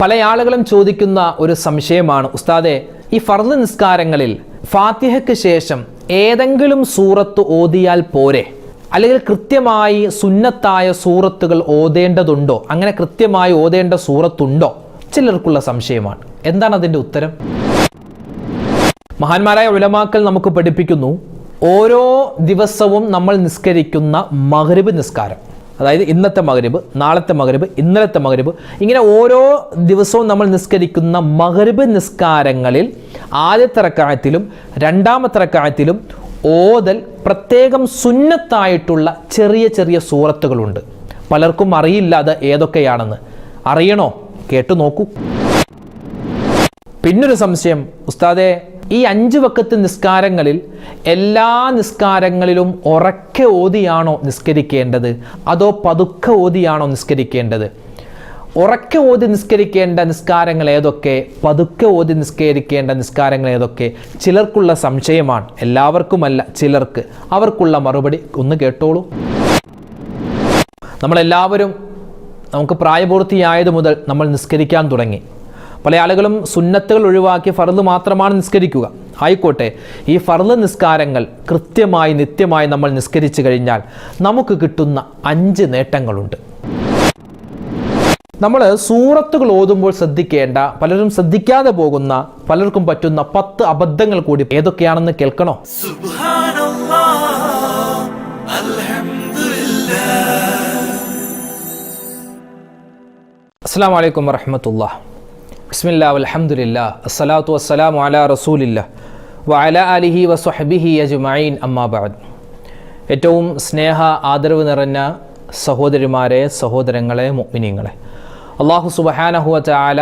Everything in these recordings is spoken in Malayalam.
പല ആളുകളും ചോദിക്കുന്ന ഒരു സംശയമാണ്. ഉസ്താദെ ഈ ഫർദ് നിസ്കാരങ്ങളിൽ ഫാത്തിഹയ്ക്ക് ശേഷം ഏതെങ്കിലും സൂറത്ത് ഓതിയാൽ പോരെ? അല്ലെങ്കിൽ കൃത്യമായി സുന്നത്തായ സൂറത്തുകൾ ഓതേണ്ടതുണ്ടോ? അങ്ങനെ കൃത്യമായി ഓതേണ്ട സൂറത്തുണ്ടോ? ചിലർക്കുള്ള സംശയമാണ്. എന്താണ് അതിന്റെ ഉത്തരം? മഹാന്മാരായ ഉലമാക്കൾ നമുക്ക് പഠിപ്പിക്കുന്നു ഓരോ ദിവസവും നമ്മൾ നിസ്കരിക്കുന്ന മഗ്രിബ് നിസ്കാരം. അതായത് ഇന്നത്തെ മകരബ് നാളത്തെ മകരബ് ഇന്നലത്തെ മകരബ് ഇങ്ങനെ ഓരോ ദിവസവും നമ്മൾ നിസ്കരിക്കുന്ന മകരബ് നിസ്കാരങ്ങളിൽ ആദ്യത്തെ റക്കായത്തിലും രണ്ടാമത്തെ റക്കായത്തിലും ഓതൽ പ്രത്യേകം സുന്നത്തായിട്ടുള്ള ചെറിയ ചെറിയ സൂറത്തുകളുണ്ട്. പലർക്കും അറിയില്ല അത് ഏതൊക്കെയാണെന്ന്. അറിയണോ? കേട്ടു നോക്കൂ. പിന്നൊരു സംശയം ഉസ്താദെ ഈ അഞ്ച് വക്കത്ത് നിസ്കാരങ്ങളിൽ എല്ലാ നിസ്കാരങ്ങളിലും ഉറക്കെ ഓതിയാണോ നിസ്കരിക്കേണ്ടത്? അതോ പതുക്കെ ഓതിയാണോ നിസ്കരിക്കേണ്ടത്? ഉറക്കെ ഓതി നിസ്കരിക്കേണ്ട നിസ്കാരങ്ങൾ ഏതൊക്കെ? പതുക്കെ ഓതി നിസ്കരിക്കേണ്ട നിസ്കാരങ്ങൾ ഏതൊക്കെ? ചിലർക്കുള്ള സംശയമാണ്. എല്ലാവർക്കുമല്ല ചിലർക്ക്. അവർക്കുള്ള മറുപടി ഒന്ന് കേട്ടോളൂ. നമ്മളെല്ലാവരും നമുക്ക് പ്രായപൂർത്തിയായത് മുതൽ നമ്മൾ നിസ്കരിക്കാൻ തുടങ്ങി. പല ആളുകളും സുന്നത്തുകൾ ഒഴിവാക്കി ഫറുദ് മാത്രമാണ് നിസ്കരിക്കുക. ആയിക്കോട്ടെ ഈ ഫറുദ് നിസ്കാരങ്ങൾ കൃത്യമായി നിത്യമായി നമ്മൾ നിസ്കരിച്ചു കഴിഞ്ഞാൽ നമുക്ക് കിട്ടുന്ന അഞ്ച് നേട്ടങ്ങളുണ്ട്. നമ്മൾ സൂറത്തുകൾ ഓതുമ്പോൾ ശ്രദ്ധിക്കേണ്ട പലരും ശ്രദ്ധിക്കാതെ പോകുന്ന പലർക്കും പറ്റുന്ന പത്ത് അബദ്ധങ്ങൾ കൂടി ഏതൊക്കെയാണെന്ന് കേൾക്കണോ? അസ്സാം വലൈക്കും വാഹമത്തുള്ള ബിസ്മില്ലാ അലഹമുല്ല അസ്സലാത്തു വസ്സലാം അല റസൂലില്ല വഅല അലിഹി വസ്ഹബിഹി അജ്മൈൻ അമ്മാബാദ് ഏറ്റവും സ്നേഹ ആദരവ് നിറഞ്ഞ സഹോദരിമാരെ സഹോദരങ്ങളെ മുഅ്മിനീങ്ങളെ. അള്ളാഹു സുബഹാനഹുവ ആല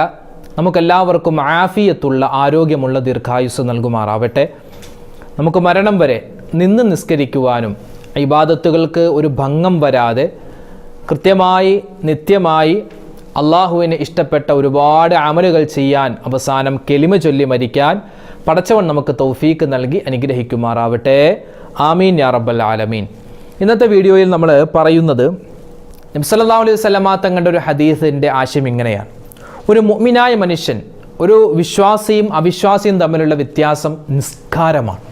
നമുക്കെല്ലാവർക്കും ആഫിയത്തുള്ള ആരോഗ്യമുള്ള ദീർഘായുസ് നൽകുമാറാവട്ടെ. നമുക്ക് മരണം വരെ നിന്ന് നിസ്കരിക്കുവാനും ഇബാദത്തുകൾക്ക് ഒരു ഭംഗം വരാതെ കൃത്യമായി നിത്യമായി അള്ളാഹുവിന് ഇഷ്ടപ്പെട്ട ഒരുപാട് അമലുകൾ ചെയ്യാൻ അവസാനം കെലിമ ചൊല്ലി മരിക്കാൻ പടച്ചവൻ നമുക്ക് തൗഫീക്ക് നൽകി അനുഗ്രഹിക്കുമാറാവട്ടെ. ആമീൻ യാ റബ്ബൽ ആലമീൻ. ഇന്നത്തെ വീഡിയോയിൽ നമ്മൾ പറയുന്നത് നബ്സല്ലാ അലൈഹി സ്വലമാ തങ്ങളുടെ ഒരു ഹദീസിന്റെ ആശയം ഇങ്ങനെയാണ്. ഒരു മുഅ്മിനായ മനുഷ്യൻ ഒരു വിശ്വാസിയും അവിശ്വാസിയും തമ്മിലുള്ള വ്യത്യാസം നിസ്കാരമാണ്.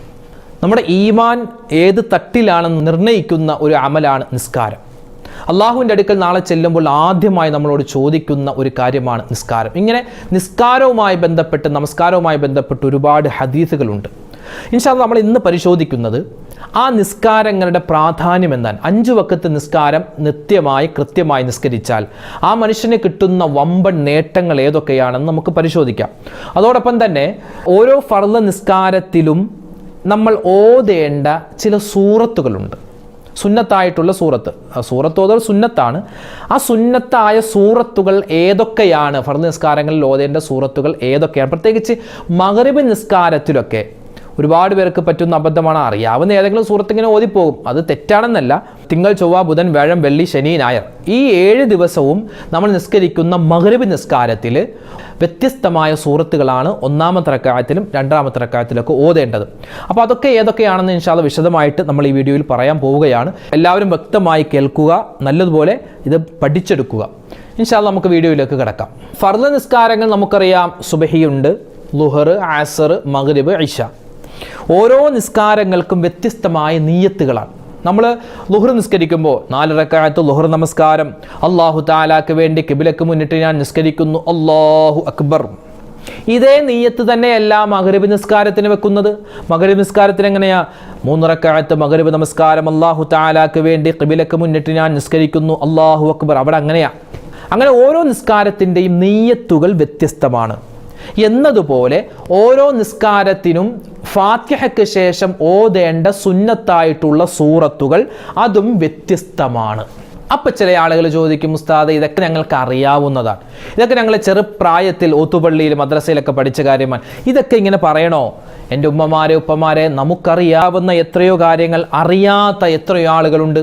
നമ്മുടെ ഈമാൻ ഏത് തട്ടിലാണെന്ന് നിർണയിക്കുന്ന ഒരു അമലാണ് നിസ്കാരം. അള്ളാഹുവിന്റെ അടുക്കൽ നാളെ ചെല്ലുമ്പോൾ ആദ്യമായി നമ്മളോട് ചോദിക്കുന്ന ഒരു കാര്യമാണ് നിസ്കാരം. ഇങ്ങനെ നിസ്കാരവുമായി ബന്ധപ്പെട്ട് നമസ്കാരവുമായി ബന്ധപ്പെട്ട് ഒരുപാട് ഹദീസുകളുണ്ട്. ഇൻഷാൽ നമ്മൾ ഇന്ന് പരിശോധിക്കുന്നത് ആ നിസ്കാരങ്ങളുടെ പ്രാധാന്യം എന്താണ്? അഞ്ചു വക്കത്ത് നിസ്കാരം നിത്യമായി കൃത്യമായി നിസ്കരിച്ചാൽ ആ മനുഷ്യന് കിട്ടുന്ന വമ്പൻ നേട്ടങ്ങൾ ഏതൊക്കെയാണെന്ന് നമുക്ക് പരിശോധിക്കാം. അതോടൊപ്പം തന്നെ ഓരോ ഫർദ നിസ്കാരത്തിലും നമ്മൾ ഓതേണ്ട ചില സൂറത്തുകളുണ്ട്. സുന്നത്തായിട്ടുള്ള സൂറത്ത്. സൂറത്ത് ഓതൽ സുന്നത്താണ്. ആ സുന്നത്തായ സൂറത്തുകൾ ഏതൊക്കെയാണ്? ഫർദ് നിസ്കാരങ്ങളിൽ ഓതേണ്ട സൂറത്തുകൾ ഏതൊക്കെയാണ്? പ്രത്യേകിച്ച് മകറിബ് നിസ്കാരത്തിലൊക്കെ ഒരുപാട് പേർക്ക് പറ്റുന്ന അബദ്ധമാണ് അറിയാവുന്ന ഏതെങ്കിലും സുഹൃത്ത് ഇങ്ങനെ ഓതിപ്പോകും. അത് തെറ്റാണെന്നല്ല. തിങ്കൾ ചൊവ്വ ബുധൻ വ്യാഴം വെള്ളി ശനി ഞായർ. ഈ ഏഴ് ദിവസവും നമ്മൾ നിസ്കരിക്കുന്ന മകരബ് നിസ്കാരത്തിൽ വ്യത്യസ്തമായ സൂറത്തുകളാണ് ഒന്നാമത്തെ റക്കായത്തിലും രണ്ടാമത്തെ റക്കായത്തിലൊക്കെ ഓതേണ്ടത്. അപ്പോൾ അതൊക്കെ ഏതൊക്കെയാണെന്ന് ഇൻഷാൽ വിശദമായിട്ട് നമ്മൾ ഈ വീഡിയോയിൽ പറയാൻ പോവുകയാണ്. എല്ലാവരും വ്യക്തമായി കേൾക്കുക നല്ലതുപോലെ ഇത് പഠിച്ചെടുക്കുക. ഇൻഷാൽ നമുക്ക് വീഡിയോയിലേക്ക് കിടക്കാം. ഫർദ നിസ്കാരങ്ങൾ നമുക്കറിയാം സുബഹിയുണ്ട് ലുഹർ ആസർ മഗ്രിബ് ഇഷ. ഓരോ നിസ്കാരങ്ങൾക്കും വ്യത്യസ്തമായ നീയത്തുകളാണ്. നമ്മൾ ലുഹർ നിസ്കരിക്കുമ്പോൾ നാലിറക്കാലത്ത് ലുഹർ നമസ്കാരം. അള്ളാഹു താലാക്ക് വേണ്ടി കിബിലക്ക് മുന്നിട്ട് ഞാൻ നിസ്കരിക്കുന്നു. അള്ളാഹു അക്ബർ. ഇതേ നീയത്ത് തന്നെയല്ല മകരബ് നിസ്കാരത്തിന് വെക്കുന്നത്. മകരബ് നിസ്കാരത്തിന് എങ്ങനെയാ? മൂന്നിറക്കാലത്ത് മകരബ് നമസ്കാരം അള്ളാഹു താലാക്ക് വേണ്ടി കിബിലക്ക് മുന്നിട്ട് ഞാൻ നിസ്കരിക്കുന്നു. അള്ളാഹു അക്ബർ. അവിടെ അങ്ങനെയാ. അങ്ങനെ ഓരോ നിസ്കാരത്തിന്റെയും നീയത്തുകൾ വ്യത്യസ്തമാണ്. എന്നതുപോലെ ഓരോ നിസ്കാരത്തിനും ഫാത്യഹയ്ക്ക് ശേഷം ഓതേണ്ട സുന്നത്തായിട്ടുള്ള സൂറത്തുകൾ അതും വ്യത്യസ്തമാണ്. അപ്പം ചില ആളുകൾ ചോദിക്കും ഉസ്താദ് ഇതൊക്കെ ഞങ്ങൾക്ക് അറിയാവുന്നതാണ്. ഇതൊക്കെ ഞങ്ങൾ ചെറുപ്രായത്തിൽ ഒത്തുപള്ളിയിൽ മദ്രസയിലൊക്കെ പഠിച്ച കാര്യമാണ്. ഇതൊക്കെ ഇങ്ങനെ പറയണോ? എന്റെ ഉമ്മമാരെ ഉപ്പമാരെ നമുക്കറിയാവുന്ന എത്രയോ കാര്യങ്ങൾ അറിയാത്ത എത്രയോ ആളുകളുണ്ട്.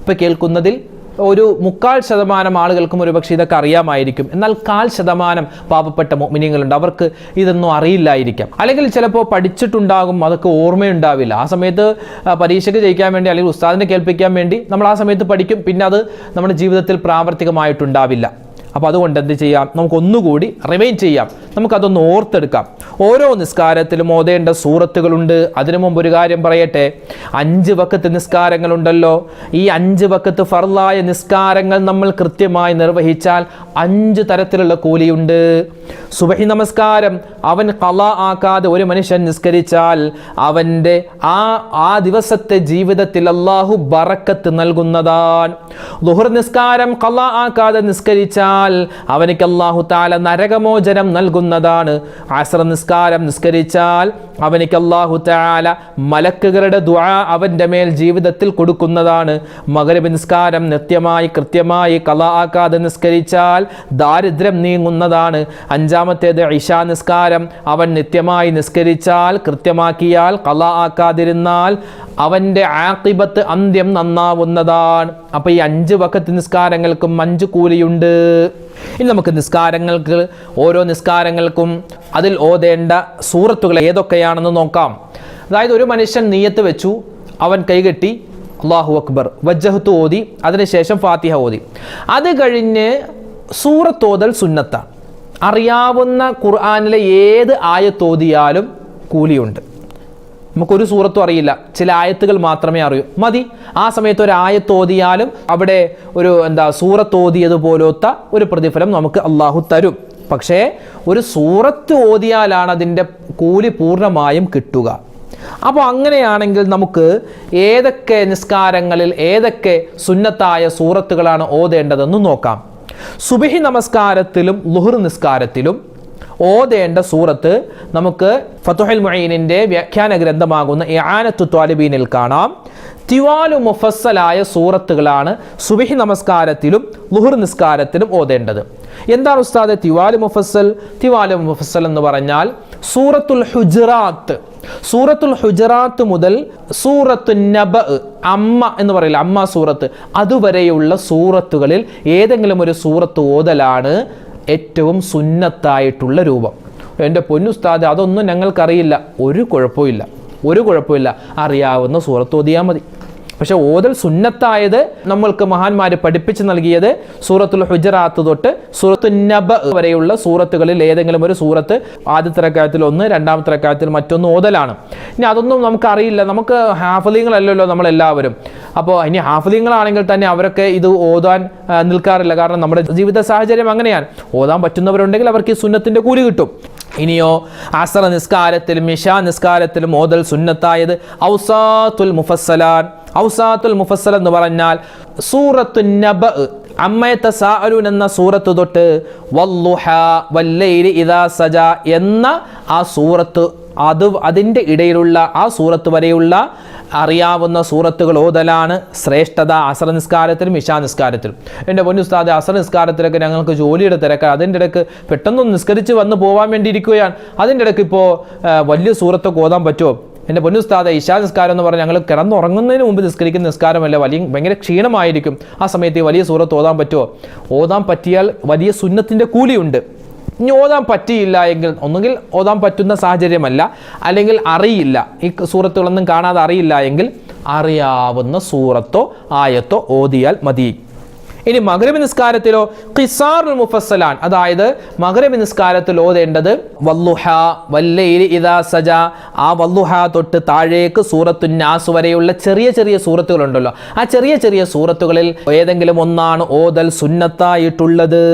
ഇപ്പം കേൾക്കുന്നതിൽ ഒരു മുക്കാൽ ശതമാനം ആളുകൾക്കും ഒരുപക്ഷെ ഇതൊക്കെ അറിയാമായിരിക്കും. എന്നാൽ കാൽ ശതമാനം പാവപ്പെട്ട മിനിങ്ങളുണ്ട് അവർക്ക് ഇതൊന്നും അറിയില്ലായിരിക്കാം. അല്ലെങ്കിൽ ചിലപ്പോൾ പഠിച്ചിട്ടുണ്ടാകും അതൊക്കെ ഓർമ്മയുണ്ടാവില്ല. ആ സമയത്ത് പരീക്ഷയ്ക്ക് ജയിക്കാൻ വേണ്ടി അല്ലെങ്കിൽ ഉസ്താദിനെ കേൾപ്പിക്കാൻ വേണ്ടി നമ്മൾ ആ സമയത്ത് പഠിക്കും. പിന്നെ അത് നമ്മുടെ ജീവിതത്തിൽ പ്രാവർത്തികമായിട്ടുണ്ടാവില്ല. അപ്പോൾ അതുകൊണ്ട് എന്ത് ചെയ്യാം? നമുക്ക് ഒന്നുകൂടി റിവൈൻ ചെയ്യാം. നമുക്കതൊന്ന് ഓർത്തെടുക്കാം. ഓരോ നിസ്കാരത്തിലും ഓതേണ്ട സൂറത്തുകളുണ്ട്. അതിനു മുമ്പ് ഒരു കാര്യം പറയട്ടെ. അഞ്ച് വക്കത്ത് നിസ്കാരങ്ങളുണ്ടല്ലോ. ഈ അഞ്ച് വക്കത്ത് ഫർലായ നിസ്കാരങ്ങൾ നമ്മൾ കൃത്യമായി നിർവഹിച്ചാൽ അഞ്ച് തരത്തിലുള്ള കൂലിയുണ്ട്. സുബഹി നമസ്കാരം. അവൻ കല ആക്കാതെ ഒരു മനുഷ്യൻ നിസ്കരിച്ചാൽ അവന്റെ ആ ആ ദിവസത്തെ ജീവിതത്തിൽ അള്ളാഹു ബറക്കത്ത് നൽകുന്നതാണ്. ദുഹർ നിസ്കാരം കല ആക്കാതെ നിസ്കരിച്ചാൽ അവനിക്ക് അള്ളാഹു താല നരകമോചനം നൽകുന്നതാണ്. ആശ്ര നിസ്കാരം നിസ്കരിച്ചാൽ അവനിക്ക് അള്ളാഹു താല മലക്കുകളുടെ ദുആ അവന്റെ മേൽ ജീവിതത്തിൽ കൊടുക്കുന്നതാണ്. മകരബ് നിസ്കാരം നിത്യമായി കൃത്യമായി കല ആക്കാതെ നിസ്കരിച്ചാൽ ദാരിദ്ര്യം നീങ്ങുന്നതാണ്. അഞ്ചാമത്തേത് ഇഷാ നിസ്കാരം. അവൻ നിത്യമായി നിസ്കരിച്ചാൽ കൃത്യമാക്കിയാൽ കല ആക്കാതിരുന്നാൽ അവന്റെ ആക്കിബത്ത് അന്ത്യം നന്നാവുന്നതാണ്. അപ്പോൾ ഈ അഞ്ച് വക്കത്ത് നിസ്കാരങ്ങൾക്കും അഞ്ച് കൂലിയുണ്ട്. ഇനി നമുക്ക് നിസ്കാരങ്ങൾക്ക് ഓരോ നിസ്കാരങ്ങൾക്കും അതിൽ ഓതേണ്ട സൂറത്തുകൾ ഏതൊക്കെയാണെന്ന് നോക്കാം. അതായത് ഒരു മനുഷ്യൻ നീയത്ത് വെച്ചു അവൻ കൈകെട്ടി അള്ളാഹു അക്ബർ വജ്ജഹത്ത് ഓതി അതിനുശേഷം ഫാത്തിഹ ഓതി. അത് കഴിഞ്ഞ് സൂറത്തോതൽ സുന്നത്താണ്. അറിയാവുന്ന ഖുർആാനിലെ ഏത് ആയത്തോതിയാലും കൂലിയുണ്ട്. നമുക്കൊരു സൂറത്തും അറിയില്ല. ചില ആയത്തുകൾ മാത്രമേ അറിയൂ. മതി. ആ സമയത്ത് ഒരു ആയത്തോതിയാലും അവിടെ ഒരു എന്താ സൂറത്തോതിയത് പോലത്തെ ഒരു പ്രതിഫലം നമുക്ക് അള്ളാഹു തരും. പക്ഷേ ഒരു സൂറത്ത് ഓതിയാലാണ് അതിന്റെ കൂലി പൂർണമായും കിട്ടുക. അപ്പോൾ അങ്ങനെയാണെങ്കിൽ നമുക്ക് ഏതൊക്കെ നിസ്കാരങ്ങളിൽ ഏതൊക്കെ സുന്നത്തായ സൂറത്തുകളാണ് ഓതേണ്ടതെന്ന് നോക്കാം. സുബിഹി നമസ്കാരത്തിലും ലുഹർ നിസ്കാരത്തിലും ഓതേണ്ട സൂറത്ത് നമുക്ക് ഫതുഹൽ മൊയ്നിന്റെ വ്യാഖ്യാന ഗ്രന്ഥമാകുന്ന ഇആനത്തു ത്വാലിബീനിൽ കാണാം. തിവാലു മുഫസ്സലായ സൂറത്തുകളാണ് സുബിഹി നമസ്കാരത്തിലും ലുഹുർ നിസ്കാരത്തിലും ഓതേണ്ടത്. എന്താണ് ഉസ്താദ് തിവാലു മുഫസ്സൽ? തിവാലു മുഫസ്സൽ എന്ന് പറഞ്ഞാൽ സൂറത്തുൽ ഹുജറാത്ത്. സൂറത്തുൽ ഹുജറാത്ത് മുതൽ സൂറത്തു നബ അമ്മ എന്ന് പറയില്ല അമ്മ സൂറത്ത്. അതുവരെയുള്ള സൂറത്തുകളിൽ ഏതെങ്കിലും ഒരു സൂറത്ത് ഓതലാണ് ഏറ്റവും സുന്നത്തായിട്ടുള്ള രൂപം. എന്റെ പൊന്നുസ്താദ് അതൊന്നും ഞങ്ങൾക്കറിയില്ല. ഒരു കുഴപ്പമില്ല ഒരു കുഴപ്പമില്ല അറിയാവുന്ന സൂറത്ത് മതി. പക്ഷെ ഓതൽ സുന്നത്തായത് നമ്മൾക്ക് മഹാന്മാർ പഠിപ്പിച്ചു നൽകിയത് സൂറത്തുൽ ഹുജറാത്ത് തൊട്ട് സൂറത്തു നബ വരെയുള്ള സൂറത്തുകളിൽ ഏതെങ്കിലും ഒരു സൂറത്ത് ആദ്യത്തെ റക്കായത്തിൽ ഒന്ന് രണ്ടാമത്തെ റക്കായത്തിൽ മറ്റൊന്ന് ഓതലാണ്. ഇനി അതൊന്നും നമുക്കറിയില്ല നമുക്ക് ഹാഫലിങ്ങളല്ലല്ലോ നമ്മളെല്ലാവരും. അപ്പോൾ ഇനി ഹാഫലിങ്ങളാണെങ്കിൽ തന്നെ അവരൊക്കെ ഇത് ഓതാൻ നിൽക്കാറില്ല. കാരണം നമ്മുടെ ജീവിത സാഹചര്യം അങ്ങനെയാണ്. ഓതാൻ പറ്റുന്നവരുണ്ടെങ്കിൽ അവർക്ക് ഈ സുന്നത്തിന്റെ കൂലി കിട്ടും. ഇനിയോ അസറ നിസ്കാരത്തിലും ഇഷാ നിസ്കാരത്തിലും ഓതൽ സുന്നത്തായത് ഔസാത്തുൽ മുഫസ്സലാൻ. ഔസാത്തുൽ മുഫസ്സൽ എന്ന് പറഞ്ഞാൽ സൂറത്തു നബ അമ്മയത്തെ സാഅലൂൻ എന്ന സൂറത്ത് തൊട്ട് വല്ലുഹ വല്ലൈലി ഇദാ സജ എന്ന ആ സൂറത്ത് അത് അതിന്റെ ഇടയിലുള്ള ആ സൂറത്ത് വരെയുള്ള അറിയാവുന്ന സൂറത്തുകൾ ഓതലാണ്. ശ്രേഷ്ഠത അസർ നിസ്കാരത്തിലും ഇഷാ നിസ്കാരത്തിലും. എന്റെ പൊന്നുസ്താദ് അസർ നിസ്കാരത്തിലൊക്കെ ഞങ്ങൾക്ക് ജോലിയുടെ തിരക്ക്. അതിന്റെ ഇടയ്ക്ക് പെട്ടെന്ന് നിസ്കരിച്ച് വന്ന് പോകാൻ വേണ്ടി ഇരിക്കുകയാണ് അതിന്റെ ഇടയ്ക്ക് ഇപ്പോൾ വലിയ സൂറത്തൊക്കെ ഓതാൻ പറ്റുമോ? എന്റെ പൊന്നുസ്താദ് ഇഷാ നിസ്കാരം എന്ന് പറഞ്ഞാൽ ഞങ്ങൾ കിടന്നുറങ്ങുന്നതിന് മുമ്പ് നിസ്കരിക്കുന്ന നിസ്കാരമല്ല വലിയ ഭയങ്കര ക്ഷീണമായിരിക്കും. ആ സമയത്ത് വലിയ സൂറത്ത് ഓതാൻ പറ്റുമോ? ഓതാൻ പറ്റിയാൽ വലിയ സുന്നത്തിന്റെ കൂലിയുണ്ട്. ഇനി ഓതാൻ പറ്റിയില്ല എങ്കിൽ ഒന്നുകിൽ ഓതാൻ പറ്റുന്ന സാഹചര്യമല്ല അല്ലെങ്കിൽ അറിയില്ല. ഈ സൂറത്തുകളൊന്നും കാണാതെ അറിയില്ല എങ്കിൽ അറിയാവുന്ന സൂറത്തോ ആയത്തോ ഓതിയാൽ മതി. ഇനി മകരബ് നിസ്കാരത്തിലോ ഖിസാറുൽ മുഫസ്സലാൻ അതായത് മകരബ് നിസ്കാരത്തിൽ ഓതേണ്ടത് വല്ലുഹ വല്ലൈലി ഇതാ സജ. ആ വല്ലുഹ തൊട്ട് താഴേക്ക് സൂറത്തു നാസ് വരെയുള്ള ചെറിയ ചെറിയ സൂറത്തുകളുണ്ടല്ലോ. ആ ചെറിയ ചെറിയ സൂറത്തുകളിൽ ഏതെങ്കിലും ഒന്നാണ് ഓതൽ സുന്നത്തായിട്ടുള്ളത്.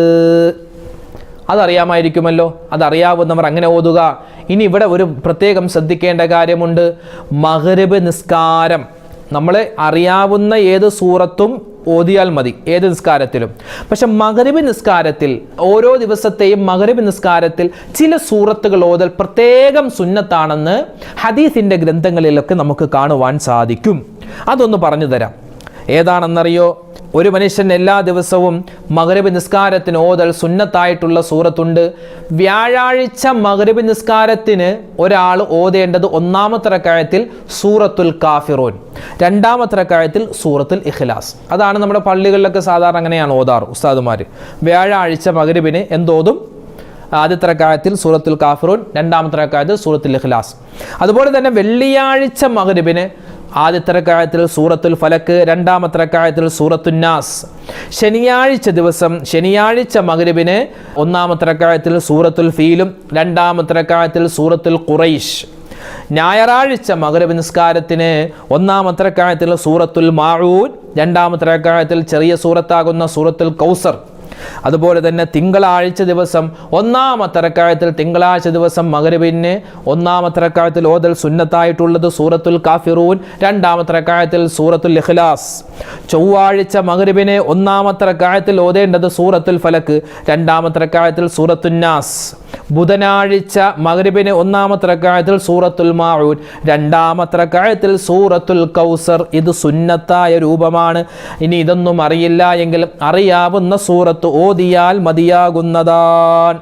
അതറിയാമായിരിക്കുമല്ലോ. അതറിയാവുന്നവർ അങ്ങനെ ഓതുക. ഇനി ഇവിടെ ഒരു പ്രത്യേകം ശ്രദ്ധിക്കേണ്ട കാര്യമുണ്ട്. മഹരബ് നിസ്കാരം. നമ്മൾ അറിയാവുന്ന ഏത് സൂറത്തും ഓതിയാൽ മതി. ഏത് നിസ്കാരത്തിലും. പക്ഷെ മകരബി നിസ്കാരത്തിൽ ഓരോ ദിവസത്തെയും മകരബി നിസ്കാരത്തിൽ ചില സൂറത്തുകൾ ഓതൽ പ്രത്യേകം സുന്നത്താണെന്ന് ഹദീസിന്റെ ഗ്രന്ഥങ്ങളിലൊക്കെ നമുക്ക് കാണുവാൻ സാധിക്കും. അതൊന്ന് പറഞ്ഞു തരാം. ഏതാണെന്നറിയോ? ഒരു മനുഷ്യൻ എല്ലാ ദിവസവും മകരബി നിസ്കാരത്തിന് ഓതൽ സുന്നത്തായിട്ടുള്ള സൂറത്തുണ്ട്. വ്യാഴാഴ്ച മകരബി നിസ്കാരത്തിന് ഒരാൾ ഓതേണ്ടത് ഒന്നാമത്തെ റക്കായത്തിൽ സൂറത്തുൽ കാഫിറോൻ രണ്ടാമത്തെ റക്കായത്തിൽ സൂറത്തുൽ ഇഖ്ലാസ്. അതാണ് നമ്മുടെ പള്ളികളിലൊക്കെ സാധാരണ അങ്ങനെയാണ് ഓതാറ് ഉസ്താദുമാർ വ്യാഴാഴ്ച മകരബിന് എന്തോതും? ആദ്യത്തെ റക്കായത്തിൽ സൂറത്തുൽ കാഫിറൂൻ രണ്ടാമത്തെ റക്കായത്തിൽ സൂറത്തുൽ ഇഖ്ലാസ്. അതുപോലെ തന്നെ വെള്ളിയാഴ്ച മകരബിന് ആദ്യത്തെ റക്കായത്തിൽ സൂറത്തുൽ ഫലക്ക് രണ്ടാമത്തെ റക്കായത്തിൽ സൂറത്തുന്നാസ് ശനിയാഴ്ച ദിവസം ശനിയാഴ്ച മകരുവിന് ഒന്നാമത്തെ റക്കായത്തിൽ സൂറത്തുൽ ഫീലും രണ്ടാമത്തെ റക്കായത്തിൽ സൂറത്തുൽ ഖുറൈഷ് ഞായറാഴ്ച മകരവ് നിസ്കാരത്തിന് ഒന്നാമത്തെ റക്കായത്തിൽ സൂറത്തുൽ മാഴൂൻ രണ്ടാമത്തെ റക്കായത്തിൽ ചെറിയ സൂറത്താകുന്ന സൂറത്തുൽ കൗസർ. അതുപോലെ തന്നെ തിങ്കളാഴ്ച ദിവസം ഒന്നാമത്തരക്കാലത്തിൽ തിങ്കളാഴ്ച ദിവസം മകരവിന് ഒന്നാമത്തരക്കാലത്തിൽ ഓതൽ സുന്നത്തായിട്ടുള്ളത് സൂറത്തുൽ കാഫിറൂൻ രണ്ടാമത്തരക്കാലത്തിൽ സൂറത്തുൽ ഇഖ്ലാസ്. ചൊവ്വാഴ്ച മകരബിന് ഒന്നാമത്തരക്കാലത്തിൽ ഓതേണ്ടത് സൂറത്തുൽ ഫലക്ക് രണ്ടാമത്തരക്കാലത്തിൽ സൂറത്തുന്നാസ് ബുധനാഴ്ച മഗ്രിബിന് ഒന്നാമത്തരക്കാലത്തിൽ സൂറത്തുൽ മാഴൂൻ രണ്ടാമത്തരക്കാലത്തിൽ സൂറത്തുൽ കൗസർ. ഇത് സുന്നത്തായ രൂപമാണ്. ഇനി ഇതൊന്നും അറിയില്ല എങ്കിൽ അറിയാവുന്ന സൂറത്ത് ഓതിയാൽ മതിയാകുന്നതാൻ.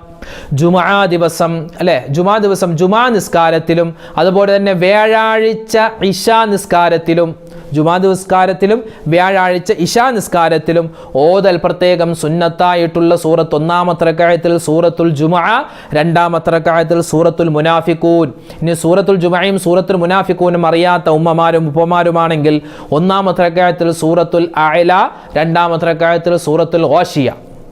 ജുമാ ദിവസം അല്ലെ? ജുമാ ദിവസം ജുമാ നിസ്കാരത്തിലും അതുപോലെ തന്നെ വ്യാഴാഴ്ച ഇഷാ നിസ്കാരത്തിലും ജുമാ നിസ്കാരത്തിലും വ്യാഴാഴ്ച ഇഷാ നിസ്കാരത്തിലും ഓതൽ പ്രത്യേകം സുന്നത്തായിട്ടുള്ള സൂറത്ത് ഒന്നാമത്തെ കാര്യത്തിൽ സൂറത്തുൽ ജുമാ രണ്ടാമത്തെ കാര്യത്തിൽ സൂറത്തുൽ മുനാഫിക്കൂൻ ഇനി സൂറത്തുൽ ജുമായും സൂറത്തുൽ മുനാഫിക്കൂനും അറിയാത്ത ഉമ്മമാരും ഉപ്പമാരുമാണെങ്കിൽ ഒന്നാമത്തെ കാര്യത്തിൽ സൂറത്തുൽ അയല രണ്ടാമത്തെ കാര്യത്തിൽ സൂറത്തുൽ ഓഷിയ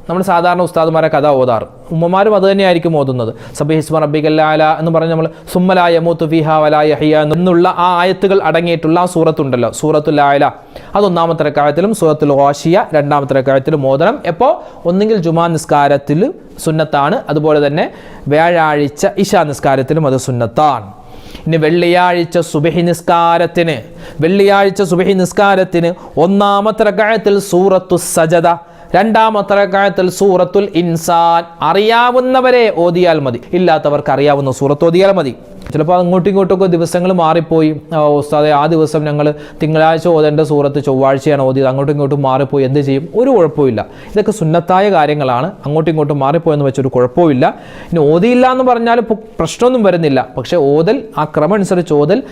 നമ്മൾ സാധാരണ ഉസ്താദുമാരെ കഥ ഓതാറ്. ഉമ്മമാരും അത് തന്നെയായിരിക്കും ഓതുന്നത്. സബിഹിസ്മ റബ്ബികല്ലാല എന്ന് പറഞ്ഞ് നമ്മൾ സുമ്മലായ മൂത്ത് ഫിഹ വലായ ഹിയ എന്നുള്ള ആ ആയത്തുകൾ അടങ്ങിയിട്ടുള്ള ആ സൂറത്തുണ്ടല്ലോ. സൂറത്തുൽ ലായല അത് ഒന്നാമത്തെ റക്കായത്തിലും സൂറത്തുൽ ഓഷിയ രണ്ടാമത്തെ റക്കായത്തിലും ഓതണം. എപ്പോൾ ഒന്നുകിൽ ജുമാ നിസ്കാരത്തിൽ സുന്നത്താണ്. അതുപോലെ തന്നെ വ്യാഴാഴ്ച ഇഷാ നിസ്കാരത്തിലും അത് സുന്നത്താണ്. ഇനി വെള്ളിയാഴ്ച സുബഹി നിസ്കാരത്തിന്. വെള്ളിയാഴ്ച സുബഹി നിസ്കാരത്തിന് ഒന്നാമത്തെ റക്കായത്തിൽ സൂറത്തു സജദ. രണ്ടാമത്തെ റക്കായത്തിൽ സൂറത്തുൽ ഇൻസാൻ. അറിയാവുന്നവരെ ഓതിയാൽ മതി. ഇല്ലാത്തവർക്ക് അറിയാവുന്ന സൂറത്ത് ഓതിയാൽ മതി. ചിലപ്പോൾ അങ്ങോട്ടും ഇങ്ങോട്ടൊക്കെ ദിവസങ്ങൾ മാറിപ്പോയി. ഉസ്താദെ ആ ദിവസം ഞങ്ങൾ തിങ്കളാഴ്ച ഓതേണ്ട സൂറത്ത് ചൊവ്വാഴ്ചയാണ് ഓതിയത്. അങ്ങോട്ടും ഇങ്ങോട്ടും മാറിപ്പോയി. എന്ത് ചെയ്യും? ഒരു കുഴപ്പമില്ല ഇതൊക്കെ സുന്നത്തായ കാര്യങ്ങളാണ്. അങ്ങോട്ടും ഇങ്ങോട്ടും മാറിപ്പോയെന്ന് വെച്ചൊരു കുഴപ്പമില്ല ഇനി ഓതിയില്ല എന്ന് പറഞ്ഞാൽ പ്രശ്നമൊന്നും വരുന്നില്ല. പക്ഷേ ഓതൽ ആ ക്രമം അനുസരിച്ച് ഓതൽ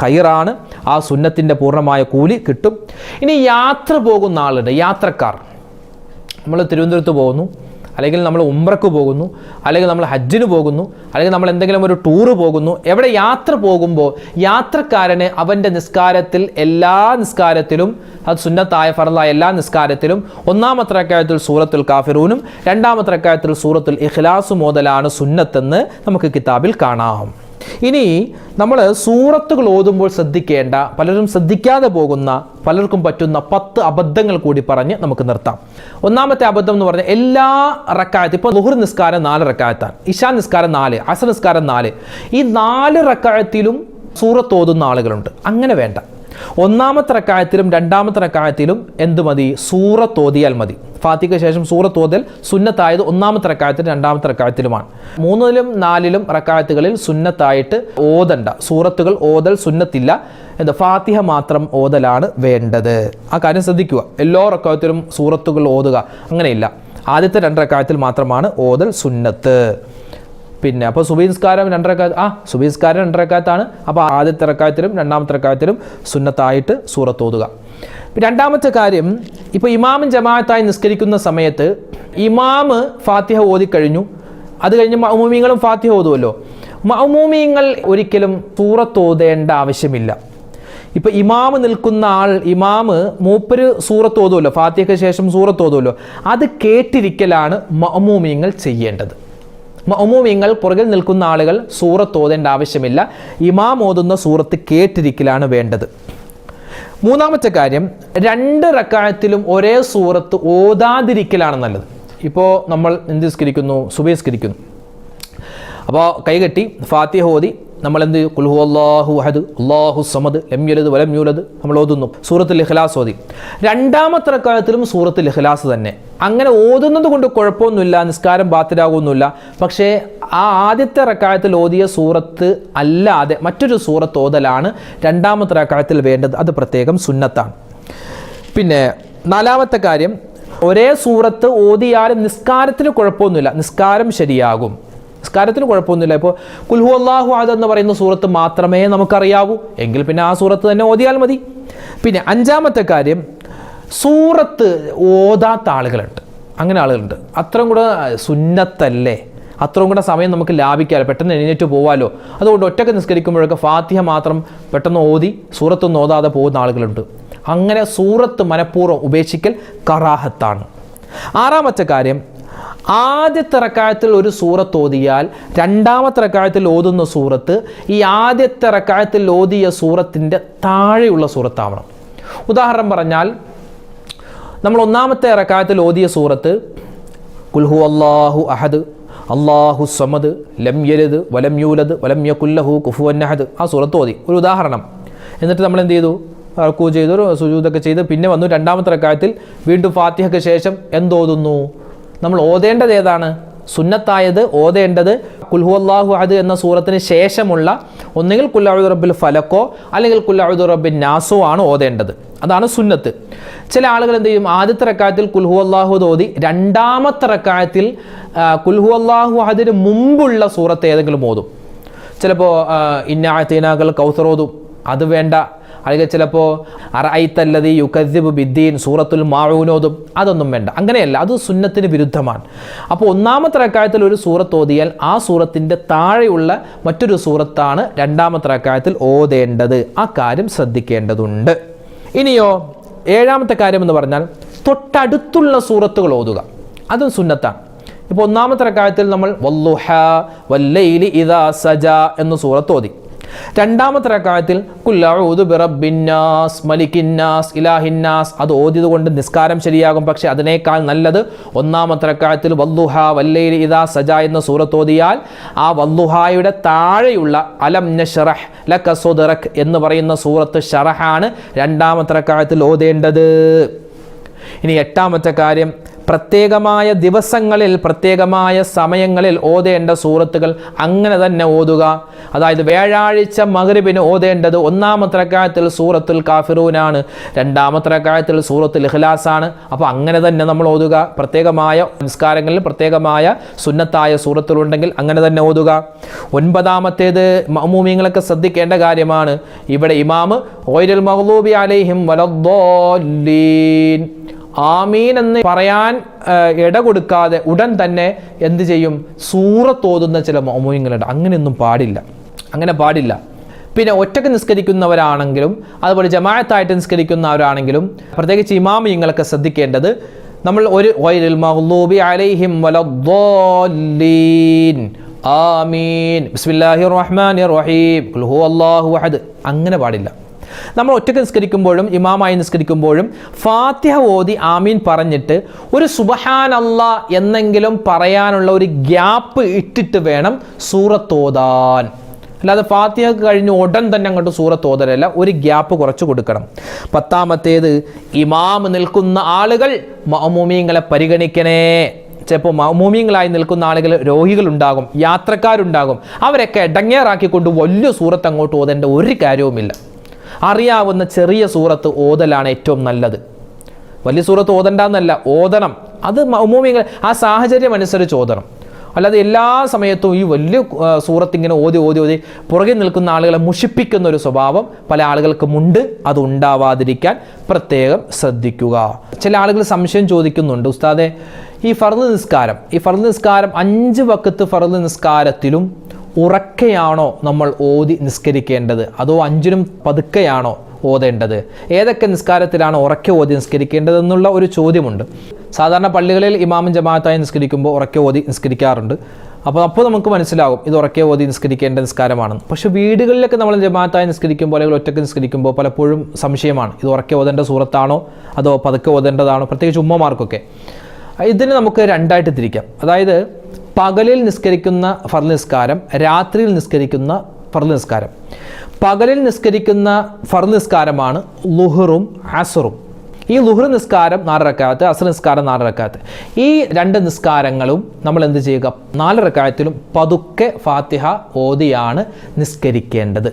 ഹൈറാണ് ആ സുന്നത്തിന്റെ പൂർണമായ കൂലി കിട്ടും. ഇനി യാത്ര പോകുന്ന ആളുണ്ട് യാത്രക്കാർ. നമ്മൾ തിരുവനന്തപുരത്ത് പോകുന്നു അല്ലെങ്കിൽ നമ്മൾ ഉംറക്ക് പോകുന്നു അല്ലെങ്കിൽ നമ്മൾ ഹജ്ജിന് പോകുന്നു അല്ലെങ്കിൽ നമ്മൾ എന്തെങ്കിലും ഒരു ടൂറ് പോകുന്നു എവിടെ യാത്ര പോകുമ്പോൾ യാത്രക്കാരന് അവന്റെ നിസ്കാരത്തിൽ എല്ലാ നിസ്കാരത്തിലും അത് സുന്നത്തായ ഫറലായ എല്ലാ നിസ്കാരത്തിലും ഒന്നാമത്തെ അക്കാര്യത്തിൽ സൂറത്തുൽ കാഫിറൂനും രണ്ടാമത്തെ അക്കാര്യത്തിൽ സൂറത്തുൽ ഇഖ്ലാസും മോതലാണ് സുന്നത്തെന്ന് നമുക്ക് കിതാബിൽ കാണാം. ഇനി നമ്മൾ സൂറത്തുകൾ ഓതുമ്പോൾ ശ്രദ്ധിക്കേണ്ട പലരും ശ്രദ്ധിക്കാതെ പോകുന്ന പലർക്കും പറ്റുന്ന പത്ത് അബദ്ധങ്ങൾ കൂടി പറഞ്ഞ് നമുക്ക് നിർത്താം. ഒന്നാമത്തെ അബദ്ധം എന്ന് പറഞ്ഞാൽ എല്ലാ റക്കായത്തും ഇപ്പോൾ ലുഹുർ നിസ്കാരം നാല് റക്കായത്താണ് ഇഷാ നിസ്കാരം നാല് അസർ നിസ്കാരം നാല്. ഈ നാല് റക്കായത്തിലും സൂറത്ത് ഓതുന്ന ആളുകളുണ്ട്. അങ്ങനെ വേണ്ട. ഒന്നാമത്തെ റക്കായത്തിലും രണ്ടാമത്തെ റക്കായത്തിലും എന്ത് മതി? സൂറത്ത് ഓതിയാൽ മതി. ഫാത്തിക്ക് ശേഷം സൂറത്ത് ഓതൽ സുന്നത്തായത് ഒന്നാമത്തെ റക്കായത്തിലും രണ്ടാമത്തെ റക്കായത്തിലുമാണ്. മൂന്നിലും നാലിലും റക്കായത്തുകളിൽ സുന്നത്തായിട്ട് ഓതണ്ട. സൂറത്തുകൾ ഓതൽ സുന്നത്തില്ല. എന്താ ഫാത്തിഹ മാത്രം ഓതലാണ് വേണ്ടത്. ആ കാര്യം ശ്രദ്ധിക്കുക. എല്ലാ റക്കായത്തിലും സൂറത്തുകൾ ഓതുക അങ്ങനെയില്ല. ആദ്യത്തെ രണ്ട് റക്കായത്തിൽ മാത്രമാണ് ഓതൽ സുന്നത്ത്. പിന്നെ അപ്പോൾ സുബീസ്കാരം രണ്ടരക്കാ ആ സുബീസ്കാരം രണ്ടരക്കാത്താണ് അപ്പോൾ ആദ്യത്തെ റക്കായത്തിലും രണ്ടാമത്തെ റക്കായത്തിലും സുന്നത്തായിട്ട് സൂറത്ത് ഓതുക. രണ്ടാമത്തെ കാര്യം ഇപ്പോൾ ഇമാമും ജമാഅത്തായി നിസ്കരിക്കുന്ന സമയത്ത് ഇമാമ് ഫാത്തിഹ ഓതിക്കഴിഞ്ഞു. അത് കഴിഞ്ഞ് മൗമൂമിങ്ങളും ഫാത്തിഹ ഓതുമല്ലോ മൗമൂമിങ്ങൾ ഒരിക്കലും സൂറത്തോതേണ്ട ആവശ്യമില്ല. ഇപ്പൊ ഇമാമ് നിൽക്കുന്ന ആൾ ഇമാമ് മൂപ്പര് സൂറത്ത് ഓതുമല്ലോ ഫാത്തിഹയ്ക്ക് ശേഷം സൂറത്ത് ഓതുമല്ലോ അത് കേട്ടിരിക്കലാണ് മൗമൂമിങ്ങൾ ചെയ്യേണ്ടത്. മൗമൂമിങ്ങൾ പുറകിൽ നിൽക്കുന്ന ആളുകൾ സൂറത്ത് ഓതേണ്ട ആവശ്യമില്ല. ഇമാം ഓതുന്ന സൂറത്ത് കേട്ടിരിക്കലാണ് വേണ്ടത്. മൂന്നാമത്തെ കാര്യം രണ്ട് റക്കായത്തിലും ഒരേ സൂറത്ത് ഓതാതിരിക്കലാണ് നല്ലത്. ഇപ്പോൾ നമ്മൾ എന്ത് സ്കരിക്കുന്നു സുബേസ്കരിക്കുന്നു അപ്പോൾ കൈകെട്ടി ഫാത്തിഹ ഓതി നമ്മൾ എന്ത് കുൽഹു അള്ളാഹു അഹദ് അള്ളാഹു സമദ് ലം യലത് വലം നമ്മൾ ഓതുന്നു. സൂറത്തുൽ ഇഖ്ലാസ് ഓതി. രണ്ടാമത്തെ കാലത്തിലും സൂറത്തുൽ ഇഖ്ലാസ് തന്നെ. അങ്ങനെ ഓതുന്നത് കൊണ്ട് കുഴപ്പമൊന്നുമില്ല നിസ്കാരം ബാത്തിലാകുമൊന്നുമില്ല. പക്ഷേ ആ ആദ്യത്തെ റക്കായത്തിൽ ഓതിയ സൂറത്ത് അല്ലാതെ മറ്റൊരു സൂറത്ത് ഓതലാണ് രണ്ടാമത്തെ റക്കായത്തിൽ വേണ്ടത്. അത് പ്രത്യേകം സുന്നത്താണ്. പിന്നെ നാലാമത്തെ കാര്യം ഒരേ സൂറത്ത് ഓതിയാലും നിസ്കാരത്തിന് കുഴപ്പമൊന്നുമില്ല. നിസ്കാരം ശരിയാകും. നിസ്കാരത്തിന് കുഴപ്പമൊന്നുമില്ല. ഇപ്പോൾ കുൽഹു അള്ളാഹു ആദ് എന്ന് പറയുന്ന സൂറത്ത് മാത്രമേ നമുക്കറിയാവൂ. എങ്കിൽ പിന്നെ ആ സൂറത്ത് തന്നെ ഓതിയാൽ മതി. പിന്നെ അഞ്ചാമത്തെ കാര്യം സൂറത്ത് ഓതാത്ത ആളുകളുണ്ട്. അങ്ങനെ ആളുകളുണ്ട്. അത്രയും കൂടെ സുന്നത്തല്ലേ? അത്രയും കൂടെ സമയം നമുക്ക് ലാഭിക്കാമല്ലോ പെട്ടെന്ന് എഴുന്നേറ്റ് പോവാലോ? അതുകൊണ്ട് ഒറ്റയ്ക്ക് നിസ്കരിക്കുമ്പോഴൊക്കെ ഫാത്തിഹ മാത്രം പെട്ടെന്ന് ഓതി സൂറത്തൊന്നും ഓതാതെ പോകുന്ന ആളുകളുണ്ട്. അങ്ങനെ സൂറത്ത് മനഃപൂർവം ഉപേക്ഷിക്കൽ കറാഹത്താണ്. ആറാമത്തെ കാര്യം ആദ്യത്തെ റക്കായത്തിൽ ഒരു സൂറത്ത് ഓതിയാൽ രണ്ടാമത്തെ റക്കായത്തിൽ ഓതുന്ന സൂറത്ത് ഈ ആദ്യത്തെ റക്കായത്തിൽ ഓതിയ സൂറത്തിന്റെ താഴെയുള്ള സൂറത്താവണം. ഉദാഹരണം പറഞ്ഞാൽ നമ്മൾ ഒന്നാമത്തെ റക്കായത്തിൽ ഓതിയ സൂറത്ത് കുൽഹു അള്ളാഹു അഹദ് അള്ളാഹു സമദ് ലം യലത് വലം യൂലത് വലം യകുല്ലഹു കുഫുവൻ അഹദ്. ആ സൂറത്ത് ഓതി. ഒരു ഉദാഹരണം. എന്നിട്ട് നമ്മൾ എന്ത് ചെയ്തു? റക്കൂ ചെയ്തു സുജൂദൊക്കെ ചെയ്ത് പിന്നെ വന്നു രണ്ടാമത്തെ റക്കായത്തിൽ വീണ്ടും ഫാത്തിഹയ്ക്ക് ശേഷം എന്തോതുന്നു? നമ്മൾ ഓതേണ്ടത് ഏതാണ്? സുന്നത്തായത് ഓതേണ്ടത് കുൽഹു അള്ളാഹു അത് എന്ന സൂറത്തിന് ശേഷമുള്ള ഒന്നുകിൽ കുല്ലാഴുദ് റബ്ബിൽ ഫലക്കോ അല്ലെങ്കിൽ കുല്ലാഴുദ് റബ്ബിൻ നാസോ ആണ് ഓതേണ്ടത്. അതാണ് സുന്നത്ത്. ചില ആളുകൾ എന്ത് ചെയ്യും? ആദ്യത്തെ റക്കായത്തിൽ കുൽഹു അള്ളാഹു ഓതി രണ്ടാമത്തെ റക്കായത്തിൽ കുൽഹു അള്ളാഹു അതിന് മുമ്പുള്ള സൂറത്ത് ഏതെങ്കിലും ഓതും. ചിലപ്പോൾ ഇന്നാത്തീനാകൾ കൗസറോതും അത് വേണ്ട. അല്ലെങ്കിൽ ചിലപ്പോൾ അറൈത്തല്ലതി യുക്കദ്ദിബ് ബിദ്ദീൻ സൂറത്തുൽ മാഴൂനോതും അതൊന്നും വേണ്ട. അങ്ങനെയല്ല അത് സുന്നത്തിന് വിരുദ്ധമാണ്. അപ്പോൾ ഒന്നാമത്തെ റക്കായത്തിൽ ഒരു സൂറത്ത് ഓതിയാൽ ആ സൂറത്തിന്റെ താഴെയുള്ള മറ്റൊരു സൂറത്താണ് രണ്ടാമത്തെ റക്കായത്തിൽ ഓതേണ്ടത്. ആ കാര്യം ശ്രദ്ധിക്കേണ്ടതുണ്ട്. ഇനിയോ ഏഴാമത്തെ കാര്യം എന്ന് പറഞ്ഞാൽ തൊട്ടടുത്തുള്ള സൂറത്തുകൾ ഓതുക. അതും സുന്നത്താണ്. ഇപ്പോൾ ഒന്നാമത്തെ റക്കായത്തിൽ നമ്മൾ വല്ലുഹ വല്ലയിലി ഇദാ സജ എന്ന സൂറത്ത് ഓതി. രണ്ടാമത്തെ റക്കായത്തിൽ മലിക്കിന്നാസ് ഇലാഹിന്നാസ് അത് ഓതിയത് കൊണ്ട് നിസ്കാരം ശരിയാകും. പക്ഷെ അതിനേക്കാൾ നല്ലത് ഒന്നാമത്തെ റക്കായത്തിൽ വല്ലുഹ വല്ലയിൽ ഇതാ സജ എന്ന സൂറത്ത് ഓതിയാൽ ആ വല്ലുഹായുടെ താഴെയുള്ള അലം നഷറഹ് ലക്ക എന്ന് പറയുന്ന സൂറത്ത് ഷറഹാണ് രണ്ടാമത്തെ റക്കായത്തിൽ ഓതേണ്ടത്. ഇനി എട്ടാമത്തെ കാര്യം പ്രത്യേകമായ ദിവസങ്ങളിൽ പ്രത്യേകമായ സമയങ്ങളിൽ ഓതേണ്ട സൂറത്തുകൾ അങ്ങനെ തന്നെ ഓതുക. അതായത് വ്യാഴാഴ്ച മഗ്രിബിന് ഓതേണ്ടത് ഒന്നാമത്തെ റക്കായത്തിൽ സൂറത്തുൽ കാഫിറൂനാണ്. രണ്ടാമത്തെ റക്കായത്തിൽ സൂറത്തുൽ ഇഖ്ലാസ് ആണ് അപ്പോൾ അങ്ങനെ തന്നെ നമ്മൾ ഓതുക. പ്രത്യേകമായ സംസ്കാരങ്ങളിൽ പ്രത്യേകമായ സുന്നത്തായ സൂറത്തുകളുണ്ടെങ്കിൽ അങ്ങനെ തന്നെ ഓതുക. ഒൻപതാമത്തേത് മമൂമിങ്ങളൊക്കെ ശ്രദ്ധിക്കേണ്ട കാര്യമാണ്. ഇവിടെ ഇമാമ് ഓയിരൽ മഹ്ലൂബി അലൈഹിം വലദ്ദാലീൻ ആമീൻ എന്ന് പറയാൻ ഇട കൊടുക്കാതെ ഉടൻ തന്നെ എന്ത് ചെയ്യും? സൂറത്തോതുന്ന ചില മോമിങ്ങളുണ്ട് അങ്ങനെയൊന്നും പാടില്ല. അങ്ങനെ പാടില്ല. പിന്നെ ഒറ്റയ്ക്ക് നിസ്കരിക്കുന്നവരാണെങ്കിലും അതുപോലെ ജമാഅത്തായിട്ട് നിസ്കരിക്കുന്നവരാണെങ്കിലും പ്രത്യേകിച്ച് ഇമാമിയങ്ങളൊക്കെ ശ്രദ്ധിക്കേണ്ടത് നമ്മൾ ഒരു അലൈഹിം ആമീൻ. ബിസ്മില്ലാഹിർ റഹ്മാനിർ റഹീം. അഹദ്. അങ്ങനെ പാടില്ല. നമ്മൾ ഒറ്റയ്ക്ക് നിസ്കരിക്കുമ്പോഴും ഇമാമായി നിസ്കരിക്കുമ്പോഴും ഫാത്തിഹ ഓതി ആമീൻ പറഞ്ഞിട്ട് ഒരു സുബഹാൻ അല്ല എന്നെങ്കിലും പറയാനുള്ള ഒരു ഗ്യാപ്പ് ഇട്ടിട്ട് വേണം സൂറത്തോതാൻ അല്ലാതെ ഫാത്തിഹക്ക് കഴിഞ്ഞ് ഉടൻ തന്നെ അങ്ങോട്ട് സൂറത്ത് ഒരു ഗ്യാപ്പ് കുറച്ച് കൊടുക്കണം. പത്താമത്തേത് ഇമാം നിൽക്കുന്ന ആളുകൾ മഅമൂമീങ്ങളെ പരിഗണിക്കണേ. ചിലപ്പോൾ മൗമൂമിയങ്ങളായി നിൽക്കുന്ന ആളുകൾ രോഗികളുണ്ടാകും യാത്രക്കാരുണ്ടാകും. അവരൊക്കെ ഇടങ്ങേറാക്കിക്കൊണ്ട് വലിയ സൂറത്ത് അങ്ങോട്ട് ഓതേണ്ട ഒരു കാര്യവുമില്ല. അറിയാവുന്ന ചെറിയ സൂറത്ത് ഓതലാണ് ഏറ്റവും നല്ലത്. വലിയ സൂറത്ത് ഓതണ്ടെന്നല്ല ഓതണം. അത് മൗമൂമിയങ്ങൾ ആ സാഹചര്യം അനുസരിച്ച് ഓതണം. അല്ലാതെ എല്ലാ സമയത്തും ഈ വലിയ സൂറത്ത് ഇങ്ങനെ ഓതി ഓതി ഓതി പുറകെ നിൽക്കുന്ന ആളുകളെ മുഷിപ്പിക്കുന്ന ഒരു സ്വഭാവം പല ആളുകൾക്കുമുണ്ട്. അത് ഉണ്ടാവാതിരിക്കാൻ പ്രത്യേകം ശ്രദ്ധിക്കുക. ചില ആളുകൾ സംശയം ചോദിക്കുന്നുണ്ട് ഉസ്താദെ ഈ ഫർദ് നിസ്കാരം ഈ ഫർദ് നിസ്കാരം അഞ്ച് വക്കത്ത് ഫർദ് നിസ്കാരത്തിലും ഉറക്കെയാണോ നമ്മൾ ഓതി നിസ്കരിക്കേണ്ടത്? അതോ അഞ്ചിനും പതുക്കെയാണോ ഓതേണ്ടത്? ഏതൊക്കെ നിസ്കാരത്തിലാണ് ഉറക്കെ ഓതി നിസ്കരിക്കേണ്ടത് എന്നുള്ള ഒരു ചോദ്യമുണ്ട്. സാധാരണ പള്ളികളിൽ ഇമാമും ജമാഅത്തായി നിസ്കരിക്കുമ്പോൾ ഉറക്കെ ഓതി നിസ്കരിക്കാറുണ്ട്. അപ്പോൾ അപ്പോൾ നമുക്ക് മനസ്സിലാകും ഇത് ഉറക്കെ ഓതി നിസ്കരിക്കേണ്ട നിസ്കാരമാണെന്ന് പക്ഷേ വീടുകളിലൊക്കെ നമ്മൾ ജമാഅത്തായി നിസ്കരിക്കുമ്പോൾ അല്ലെങ്കിൽ ഒറ്റയ്ക്ക് നിസ്കരിക്കുമ്പോൾ പലപ്പോഴും സംശയമാണ്. ഇത് ഉറക്കെ ഓതേണ്ട സൂറത്താണോ? അതോ പതുക്കെ ഓതേണ്ടതാണോ? പ്രത്യേകിച്ച് ഉമ്മമാർക്കൊക്കെ. ഇതിന് നമുക്ക് രണ്ടായിട്ട് തിരിക്കാം. അതായത് പകലിൽ നിസ്കരിക്കുന്ന ഫർദ് നിസ്കാരം രാത്രിയിൽ നിസ്കരിക്കുന്ന ഫർദ് നിസ്കാരം പകലിൽ നിസ്കരിക്കുന്ന ഫർദ് നിസ്കാരമാണ് ലുഹറും അസറും. ഈ ലുഹർ നിസ്കാരം നാല് റക്കാത്ത് അസർ നിസ്കാരം നാല് റക്കാത്ത്. ഈ രണ്ട് നിസ്കാരങ്ങളും നമ്മൾ എന്ത് ചെയ്യുക? നാല് റക്കായത്തിലും പതുക്കെ ഫാത്തിഹ ഓതിയാണ് നിസ്കരിക്കേണ്ടത്.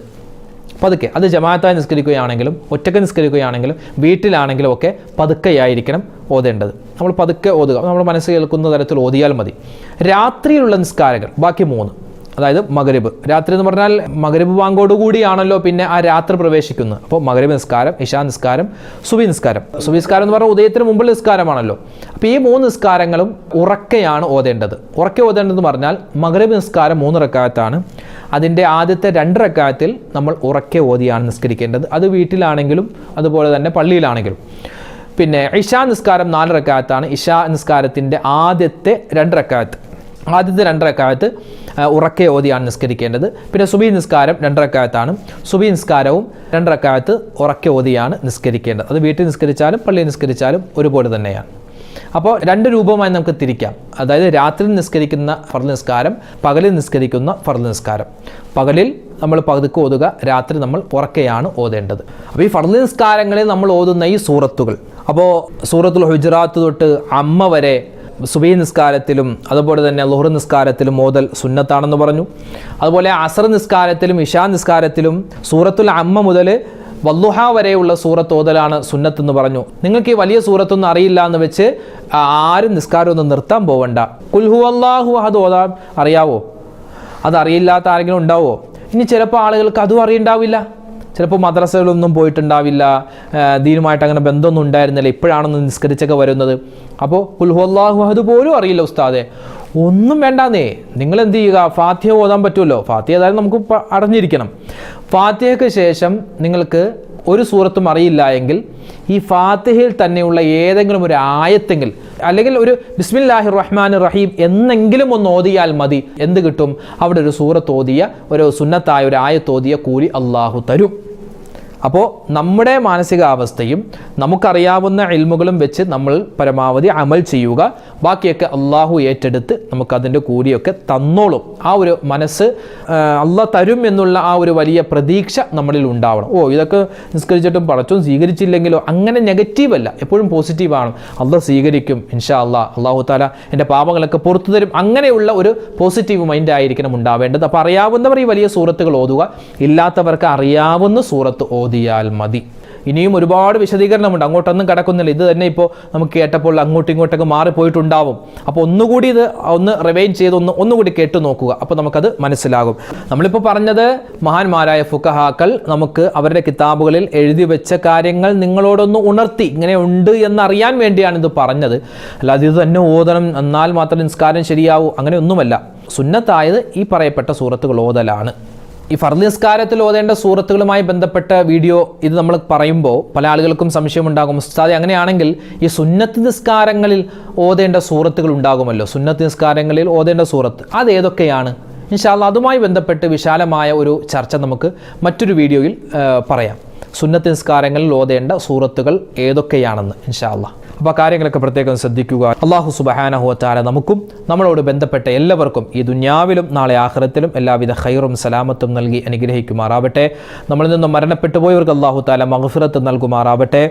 പതുക്കെ. അത് ജമാഅത്തായി നിസ്കരിക്കുകയാണെങ്കിലും ഒറ്റയ്ക്ക് നിസ്കരിക്കുകയാണെങ്കിലും വീട്ടിലാണെങ്കിലും ഒക്കെ പതുക്കെയായിരിക്കണം ഓതേണ്ടത്. നമ്മൾ പതുക്കെ ഓതുക. നമ്മൾ മനസ്സ് കേൾക്കുന്ന തരത്തിൽ ഓതിയാൽ മതി. രാത്രിയിലുള്ള നിസ്കാരങ്ങൾ ബാക്കി മൂന്ന്. അതായത് മകരബ് രാത്രി എന്ന് പറഞ്ഞാൽ മകരബ് ബാങ്കോട് കൂടിയാണല്ലോ പിന്നെ ആ രാത്രി പ്രവേശിക്കുന്നത് അപ്പോൾ മകരബ് നിസ്കാരം ഇഷാ നിസ്കാരം സുബി നിസ്കാരം. സുബി നിസ്കാരം എന്ന് പറഞ്ഞാൽ ഉദയത്തിന് മുമ്പുള്ള നിസ്കാരമാണല്ലോ. അപ്പോൾ ഈ മൂന്ന് നിസ്കാരങ്ങളും ഉറക്കെയാണ് ഓതേണ്ടത്. ഉറക്കെ ഓതേണ്ടതെന്ന് പറഞ്ഞാൽ മകരബ് നിസ്കാരം മൂന്ന് റക്കായത്താണ്. അതിന്റെ ആദ്യത്തെ രണ്ട് റക്കായത്തിൽ നമ്മൾ ഉറക്കെ ഓതിയാണ് നിസ്കരിക്കേണ്ടത്. അത് വീട്ടിലാണെങ്കിലും അതുപോലെ തന്നെ പള്ളിയിലാണെങ്കിലും. പിന്നെ ഇഷാ നിസ്കാരം നാല് റക്കാത്താണ് ഇഷാ നിസ്കാരത്തിന്റെ ആദ്യത്തെ രണ്ട് റക്കാത്ത് ആദ്യത്തെ രണ്ടരക്കാലത്ത് ഉറക്കെ ഓതിയാണ് നിസ്കരിക്കേണ്ടത്. പിന്നെ സുബി നിസ്കാരം രണ്ടരക്കാലത്താണ് സുബി നിസ്കാരവും രണ്ടരക്കാലത്ത് ഉറക്കെ ഓതിയാണ് നിസ്കരിക്കേണ്ടത്. അത് വീട്ടിൽ നിസ്കരിച്ചാലും പള്ളിയിൽ നിസ്കരിച്ചാലും ഒരുപോലെ തന്നെയാണ്. അപ്പോൾ രണ്ട് രൂപമായി നമുക്ക് തിരിക്കാം. അതായത് രാത്രി നിസ്കരിക്കുന്ന ഫർദ് നിസ്കാരം പകലിൽ നിസ്കരിക്കുന്ന ഫർദ് നിസ്കാരം. പകലിൽ നമ്മൾ പകുതിക്ക് ഓതുക രാത്രി നമ്മൾ ഉറക്കെയാണ് ഓതേണ്ടത്. അപ്പോൾ ഈ ഫർദ് നിസ്കാരങ്ങളിൽ നമ്മൾ ഓതുന്ന ഈ സൂറത്തുകൾ അപ്പോൾ സൂറത്തുൽ ഹുജറാത്ത് തൊട്ട് അമ്മ വരെ സുബൈ നിസ്കാരത്തിലും അതുപോലെ തന്നെ ലുഹർ നിസ്കാരത്തിലും ഓതൽ സുന്നത്താണെന്ന് പറഞ്ഞു. അതുപോലെ അസർ നിസ്കാരത്തിലും ഇഷാ നിസ്കാരത്തിലും സൂറത്തുൽ അമ്മ മുതൽ വല്ലുഹ വരെയുള്ള സൂറത്ത് ഓതലാണ് സുന്നത്ത് എന്ന് പറഞ്ഞു. നിങ്ങൾക്ക് ഈ വലിയ സൂറത്തൊന്നും അറിയില്ല എന്ന് വെച്ച് ആരും നിസ്കാരം ഒന്നും നിർത്താൻ പോവണ്ട. കുൽഹു അള്ളാഹു അത് ഓതാൻ അറിയാവോ? അത് അറിയില്ലാത്ത ആരെങ്കിലും ഉണ്ടാവോ? ഇനി ചിലപ്പോൾ ആളുകൾക്ക് അതും അറിയണ്ടാവില്ല. ചിലപ്പോൾ മദ്രസകളൊന്നും പോയിട്ടുണ്ടാവില്ല ദീനുമായിട്ട് അങ്ങനെ ബന്ധമൊന്നും ഉണ്ടായിരുന്നില്ല. ഇപ്പോഴാണെന്ന് നിസ്കരിച്ചൊക്കെ വരുന്നത്. അപ്പോൾ കുൽഹുല്ലാഹു അത് പോലും അറിയില്ല ഉസ്താദെ. ഒന്നും വേണ്ടാന്നേ. നിങ്ങൾ എന്ത് ചെയ്യുക? ഫാത്തിഹ ഓതാൻ പറ്റുമല്ലോ? ഫാത്തിഹ ഏതായാലും നമുക്ക് അടഞ്ഞിരിക്കണം ഫാത്തിഹയ്ക്ക് ശേഷം നിങ്ങൾക്ക് ഒരു സൂറത്തും അറിയില്ല എങ്കിൽ ഈ ഫാത്തിഹയിൽ തന്നെയുള്ള ഏതെങ്കിലും ഒരു ആയത്തെങ്കിൽ അല്ലെങ്കിൽ ഒരു ബിസ്മില്ലാഹി റഹ്മാൻ റഹീം എന്നെങ്കിലും ഒന്ന് ഓതിയാൽ മതി. എന്ത് കിട്ടും? അവിടെ ഒരു സൂറത്ത് ഓതിയ ഒരു സുന്നത്തായ ഒരു ആയത്തോതിയ കൂലി അള്ളാഹു തരും. അപ്പോൾ നമ്മുടെ മാനസികാവസ്ഥയും നമുക്കറിയാവുന്ന ഇൽമുകളും വെച്ച് നമ്മൾ പരമാവധി അമൽ ചെയ്യുക. ബാക്കിയൊക്കെ അള്ളാഹു ഏറ്റെടുത്ത് നമുക്കതിന്റെ കൂലിയൊക്കെ തന്നോളും. ആ ഒരു മനസ്സ് അള്ളാഹ് തരും എന്നുള്ള ആ ഒരു വലിയ പ്രതീക്ഷ നമ്മളിൽ ഉണ്ടാവണം. ഓ ഇതൊക്കെ നിസ്കരിച്ചിട്ടും പടച്ചും സ്വീകരിച്ചില്ലെങ്കിലോ? അങ്ങനെ നെഗറ്റീവ് അല്ല. എപ്പോഴും പോസിറ്റീവാണ് അള്ളാഹ് സ്വീകരിക്കും ഇൻഷാ അള്ളാഹ് അള്ളാഹു താല എന്റെ പാപങ്ങളൊക്കെ പുറത്തു തരും. അങ്ങനെയുള്ള ഒരു പോസിറ്റീവ് മൈൻഡ് ആയിരിക്കണം ഉണ്ടാവേണ്ടത്. അപ്പോൾ അറിയാവുന്നവർ ഈ വലിയ സൂറത്തുകൾ ഓതുക. ഇല്ലാത്തവർക്ക് അറിയാവുന്ന സൂറത്ത് ഓതിയാൽ മതി. ഇനിയും ഒരുപാട് വിശദീകരണമുണ്ട്. അങ്ങോട്ടൊന്നും കിടക്കുന്നില്ല. ഇത് തന്നെ ഇപ്പോൾ നമുക്ക് കേട്ടപ്പോൾ അങ്ങോട്ടും ഇങ്ങോട്ടൊക്കെ മാറിപ്പോയിട്ടുണ്ടാവും അപ്പോൾ ഒന്നുകൂടി ഇത് ഒന്ന് റിവൈൻ ചെയ്ത് ഒന്ന് ഒന്നുകൂടി കേട്ടു നോക്കുക. അപ്പോൾ നമുക്കത് മനസ്സിലാകും. നമ്മളിപ്പോൾ പറഞ്ഞത് മഹാന്മാരായ ഫുക്കഹാക്കൾ നമുക്ക് അവരുടെ കിതാബുകളിൽ എഴുതി വെച്ച കാര്യങ്ങൾ നിങ്ങളോടൊന്ന് ഉണർത്തി. ഇങ്ങനെ ഉണ്ട് എന്നറിയാൻ വേണ്ടിയാണ് ഇത് പറഞ്ഞത്. അല്ലാതെ ഇത് തന്നെ ഓതണം എന്നാൽ മാത്രം നിസ്കാരം ശരിയാവൂ. അങ്ങനെയൊന്നുമല്ല സുന്നത്തായത് ഈ പറയപ്പെട്ട സൂറത്തുകൾ ഓതലാണ്. ഈ ഫർദ് നിസ്കാരത്തിൽ ഓതേണ്ട സൂറത്തുകളുമായി ബന്ധപ്പെട്ട വീഡിയോ ഇത് നമ്മൾ പറയുമ്പോൾ പല ആളുകൾക്കും സംശയമുണ്ടാകും ഉസ്താദെ അങ്ങനെയാണെങ്കിൽ ഈ സുന്നത്ത് നിസ്കാരങ്ങളിൽ ഓതേണ്ട സൂറത്തുകൾ ഉണ്ടാകുമല്ലോ. സുന്നത്ത് നിസ്കാരങ്ങളിൽ ഓതേണ്ട സൂറത്ത് അത് ഏതൊക്കെയാണ് ഇൻഷാല്ല അതുമായി ബന്ധപ്പെട്ട് വിശാലമായ ഒരു ചർച്ച നമുക്ക് മറ്റൊരു വീഡിയോയിൽ പറയാം. സുന്നത്ത് നിസ്കാരങ്ങളിൽ ഓതേണ്ട സൂറത്തുകൾ ഏതൊക്കെയാണെന്ന് ഇൻഷാല്ല അപ്പോൾ കാര്യങ്ങളൊക്കെ പ്രത്യേകം ശ്രദ്ധിക്കുക. അള്ളാഹു സുബഹാനഹുവത്താല നമുക്കും നമ്മളോട് ബന്ധപ്പെട്ട എല്ലാവർക്കും ഈ ദുന്യാവിലും നാളെ ആഹ്റത്തിലും എല്ലാവിധ ഹൈറും സലാമത്തും നൽകി അനുഗ്രഹിക്കുമാറാവട്ടെ. നമ്മളിൽ നിന്നും മരണപ്പെട്ടു പോയവർക്ക് അള്ളാഹു താല മഹഫിറത്ത് നൽകുമാറാവട്ടെ.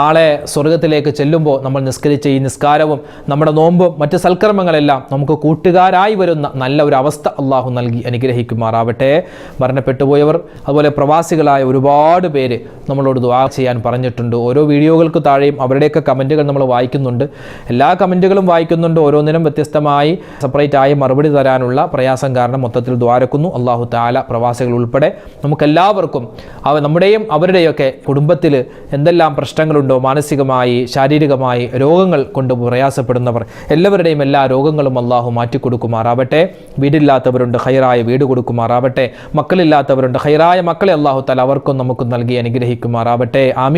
നാളെ സ്വർഗത്തിലേക്ക് ചെല്ലുമ്പോൾ നമ്മൾ നിസ്കരിച്ച ഈ നിസ്കാരവും നമ്മുടെ നോമ്പും മറ്റ് സൽക്കർമ്മങ്ങളെല്ലാം നമുക്ക് കൂട്ടുകാരായി വരുന്ന നല്ല ഒരു അവസ്ഥ അള്ളാഹു നൽകി അനുഗ്രഹിക്കുമാറാവട്ടെ. മരണപ്പെട്ടു പോയവർ അതുപോലെ പ്രവാസികളായ ഒരുപാട് പേര് നമ്മളോട് ദുആ ചെയ്യാൻ പറഞ്ഞിട്ടുണ്ട്. ഓരോ വീഡിയോകൾക്ക് താഴെയും അവരുടെയൊക്കെ കമന്റുകൾ നമ്മൾ വായിക്കുന്നുണ്ട്. എല്ലാ കമന്റുകളും വായിക്കുന്നുണ്ട്. ഓരോന്നിനും വ്യത്യസ്തമായി സെപ്പറേറ്റ് ആയി മറുപടി തരാനുള്ള പ്രയാസം കാരണം മൊത്തത്തിൽ ദ്വാരക്കുന്നു. അള്ളാഹു താല പ്രവാസികൾ ഉൾപ്പെടെ നമുക്കെല്ലാവർക്കും അവ നമ്മുടെയും അവരുടെയൊക്കെ കുടുംബത്തിൽ എന്തെല്ലാം പ്രശ്നങ്ങളുണ്ടോ മാനസികമായി ശാരീരികമായി രോഗങ്ങൾ കൊണ്ട് പ്രയാസപ്പെടുന്നവർ എല്ലാവരുടെയും എല്ലാ രോഗങ്ങളും അള്ളാഹു മാറ്റിക്കൊടുക്കുമാറാവട്ടെ വീടില്ലാത്തവരുണ്ട് ഹൈറായ വീട് കൊടുക്കുമാറാവട്ടെ. മക്കളില്ലാത്തവരുണ്ട് ഹൈറായ മക്കളെ അള്ളാഹു താല അവർക്കും നമുക്കും നൽകി അനുഗ്രഹിക്കുമാറാവട്ടെ. ആമീൻ.